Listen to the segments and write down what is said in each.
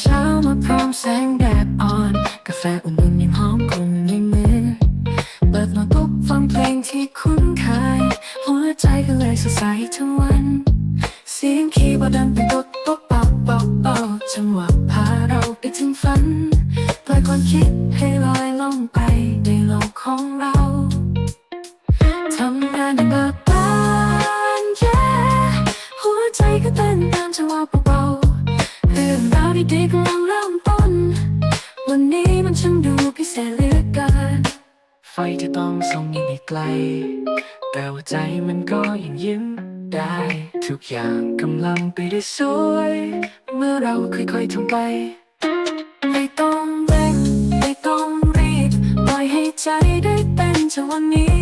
เช้ามาพร้อมแสงแดดอ่อน กาแฟอุ่นๆยังหอมกลุ่นในมือ เปิดโน้ตบุ๊กฟังเพลงที่คุ้นเคย หัวใจก็เลยสดใสทั้งวัน เสียงคีย์บอร์ดดังเป็นตุ๊ดตุ๊ดเป่าเป่าเป่าจังหวะพาเราไปถึงฝันปล่อยความคิดให้ลอยลงไปในโลกของเราทำงานอย่างเบิกบานเย้หัวใจก็เต้นตามจังหวะเบา เรื่องราวดีกำลังเริ่มต้น วันนี้มันช่างดูพิเศษเหลือเกินไฟจะต้องส่งยังไกล แต่ว่าใจมันก็ยังยิ้มได้ ทุกอย่างกำลังไปได้สวย เมื่อเราค่อยๆทำไป ไม่ต้องเร่งไม่ต้องรีบปล่อยให้ใจได้เต้นจังวะนี้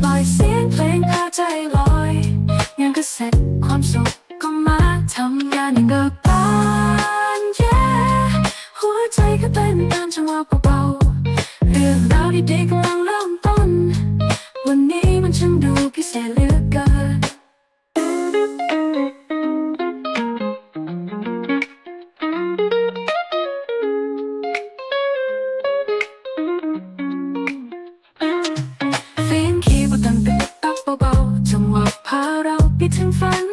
ปล่อยเสียงเพลงพาใจลอยงานก็เสร็จความสุขก็มาทำงานอย่างเบิก จังหวะเบาๆเรื่องราวดีๆกำลังเริ่มต้น วันนี้มันช่างดูพิเศษเหลือเกินเสียงคีย์บอร์ดดังเป็นตับเบาๆจังหวะพาเราไปถึงฝัน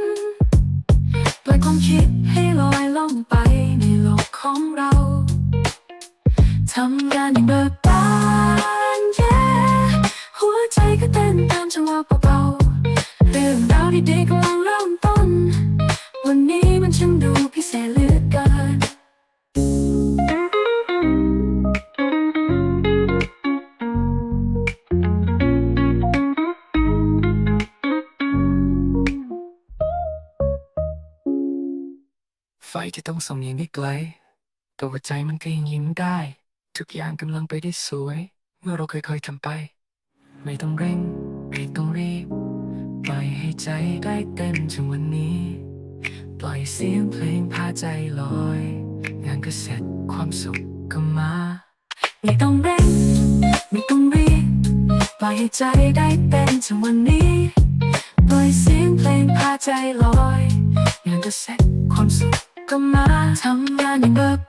ปล่อยความคิดำงานอย่างเบิกบานเย้หัวใจก็เต้นตามจังหวะเบาๆเรื่องราวดีๆกำลังเริ่มต้น วันนี้มันช่างดูพิเศษเหลือเกินไฟที่ต้องส่องยังไม่ไกลแต่หัวใจมันก็ยังยิ้มได้ ทุกอย่างกำลังไปได้สวย เมื่อเราค่อยๆทำไป ไม่ต้องเร่งไม่ต้องรีบ ปล่อยให้ใจได้เต้นจังวันนี้ ปล่อยเสียงเพลงพาใจลอย งานก็เสร็จความสุขก็มา ไม่ต้องเร่งไม่ต้องรีบ ปล่อยให้ใจได้เต้นจังวันนี้ ปล่อยเสียงเพลงพาใจลอย งานก็เสร็จความสุขก็มาทำงานอย่างเบิก